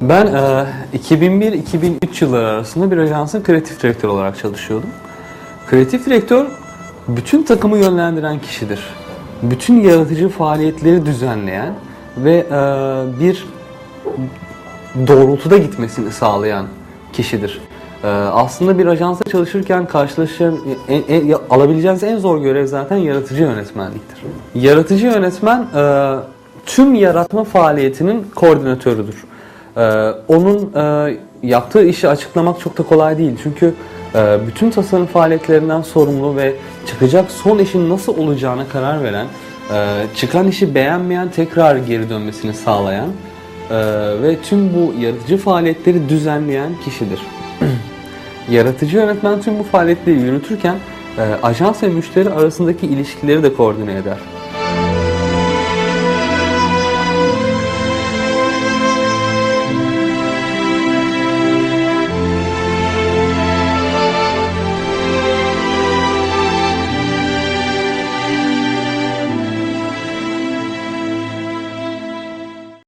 Ben e, 2001-2003 yılları arasında bir ajansın kreatif direktör olarak çalışıyordum. Kreatif direktör bütün takımı yönlendiren kişidir. Bütün yaratıcı faaliyetleri düzenleyen ve e, bir doğrultuda gitmesini sağlayan kişidir. Ee, aslında bir ajansta çalışırken karşılaşan, en, en- alabileceğiniz en zor görev zaten yaratıcı yönetmenliktir. Yaratıcı yönetmen e, tüm yaratma faaliyetinin koordinatörüdür. Ee, onun e, yaptığı işi açıklamak çok da kolay değil. Çünkü e, bütün tasarım faaliyetlerinden sorumlu ve çıkacak son işin nasıl olacağına karar veren, e, çıkan işi beğenmeyen tekrar geri dönmesini sağlayan ee, ve tüm bu yaratıcı faaliyetleri düzenleyen kişidir. yaratıcı yönetmen tüm bu faaliyetleri yürütürken e, ajans ve müşteri arasındaki ilişkileri de koordine eder.